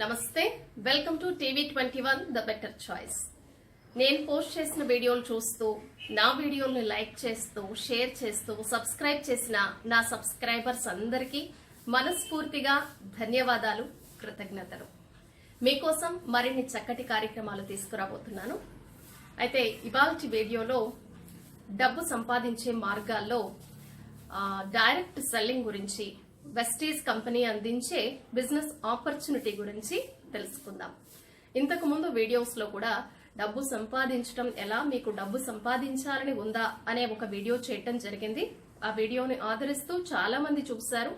నమస్తే welcome to TV twenty one the better choice. నేను post చేసిన వీడియోలు చూస్తూ నా వీడియోల్ని లైక్ చేస్తూ షేర్ చేస్తూ సబ్స్క్రైబ్ చేసిన నా సబ్స్క్రైబర్స్ అందరికీ మనస్ఫూర్తిగా ధన్యవాదాలు కృతజ్ఞతలు. మీకోసం మరిన్ని చక్కటి కార్యక్రమాలు తీసుకురాబోతున్నాను. అయితే ఇవాళ వీడియోలో డబ్బు సంపాదించే మార్గాల్లో డైరెక్ట్ సెల్లింగ్ గురించి వెస్టీజ్ కంపెనీ అందించే బిజినెస్ ఆపర్చునిటీ గురించి తెలుసుకుందాం. ఇంతకు ముందు వీడియోస్లో కూడా డబ్బు సంపాదించడం ఎలా మీకు డబ్బు సంపాదించాలని ఉందా అనే ఒక వీడియో చేయటం జరిగింది. ఆ వీడియోని ఆదరిస్తూ చాలా మంది చూశారు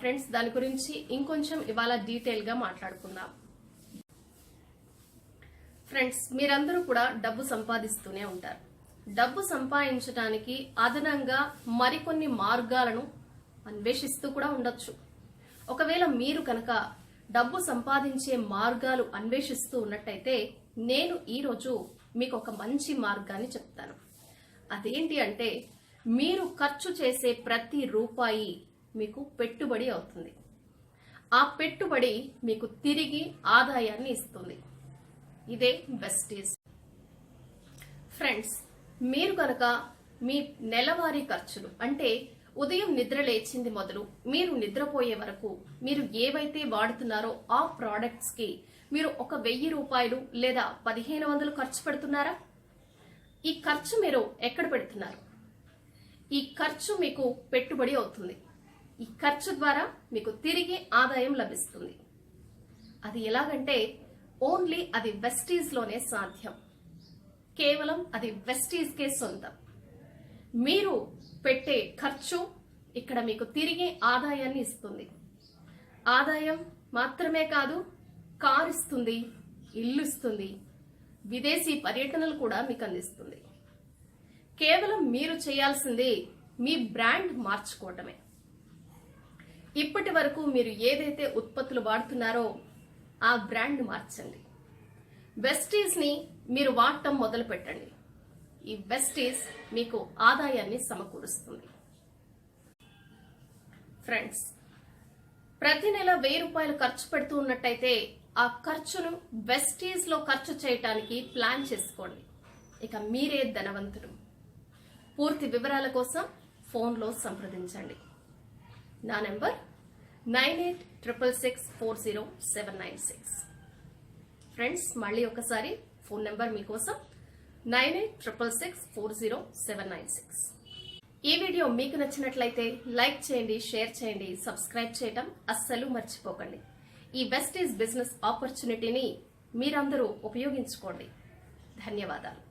ఫ్రెండ్స్ దాని గురించి ఇంకొంచెం ఇవాళ డీటెయిల్గా మాట్లాడుకుందాం. ఫ్రెండ్స్ మీరందరూ కూడా డబ్బు సంపాదిస్తూనే ఉంటారు. డబ్బు సంపాదించడానికి అదనంగా మరికొన్ని మార్గాలను అన్వేషిస్తూ కూడా ఉండొచ్చు. ఒకవేళ మీరు కనుక డబ్బు సంపాదించే మార్గాలు అన్వేషిస్తూ ఉన్నట్టయితే నేను ఈరోజు మీకు ఒక మంచి మార్గాన్ని చెప్తాను. అదేంటి అంటే మీరు ఖర్చు చేసే ప్రతి రూపాయి మీకు పెట్టుబడి అవుతుంది. ఆ పెట్టుబడి మీకు తిరిగి ఆదాయాన్ని ఇస్తుంది. ఇదే బెస్టీస్ ఫ్రెండ్స్ మీరు కనుక మీ నెలవారీ ఖర్చులు అంటే ఉదయం నిద్ర లేచింది మొదలు. మీరు నిద్రపోయే వరకు మీరు ఏవైతే వాడుతున్నారో ఆ ప్రోడక్ట్స్కి మీరు ఒక వెయ్యి రూపాయలు లేదా పదిహేను వందలు ఖర్చు పెడుతున్నారా? ఈ ఖర్చు మీరు ఎక్కడ పెడుతున్నారు? ఈ ఖర్చు మీకు పెట్టుబడి అవుతుంది. ఈ ఖర్చు ద్వారా మీకు తిరిగి ఆదాయం లభిస్తుంది. అది ఎలాగంటే ఓన్లీ అది వెస్టీజ్లోనే సాధ్యం. కేవలం అది వెస్టీజ్కే సొంతం. మీరు పెట్టే ఖర్చు ఇక్కడ మీకు తిరిగి ఆదాయాన్ని ఇస్తుంది. ఆదాయం మాత్రమే కాదు కారు ఇస్తుంది ఇల్లు ఇస్తుంది విదేశీ పర్యటనలు కూడా మీకు అందిస్తుంది. కేవలం మీరు చేయాల్సింది మీ బ్రాండ్ మార్చుకోవటమే. ఇప్పటి వరకు మీరు ఏదైతే ఉత్పత్తులు వాడుతున్నారో ఆ బ్రాండ్ మార్చండి. వెస్టీస్ని మీరు వాడటం మొదలు పెట్టండి ఈ వెస్టీస్ మీకు ఆదాయాన్ని సమకూరుస్తుంది. ఫ్రెండ్స్ ప్రతి నెల వెయ్యి రూపాయలు ఖర్చు పెడుతూ ఉన్నట్టయితే ఆ ఖర్చును వెస్టీస్లో ఖర్చు చేయటానికి ప్లాన్ చేసుకోండి. ఇక మీరే ధనవంతుడు పూర్తి వివరాల కోసం ఫోన్లో సంప్రదించండి. నా number nine eight triple six four zero seven nine six. Friends మళ్ళీ ఒకసారి ఫోన్ నెంబర్ మీకోసం nine eight triple six four zero seven nine six. ఈ వీడియో మీకు నచ్చినట్లయితే లైక్ చేయండి షేర్ చేయండి సబ్స్క్రైబ్ చేయటం అస్సలు మర్చిపోకండి. ఈ వెస్టీజ్ బిజినెస్ ఆపర్చునిటీని మీరందరూ ఉపయోగించుకోండి. ధన్యవాదాలు.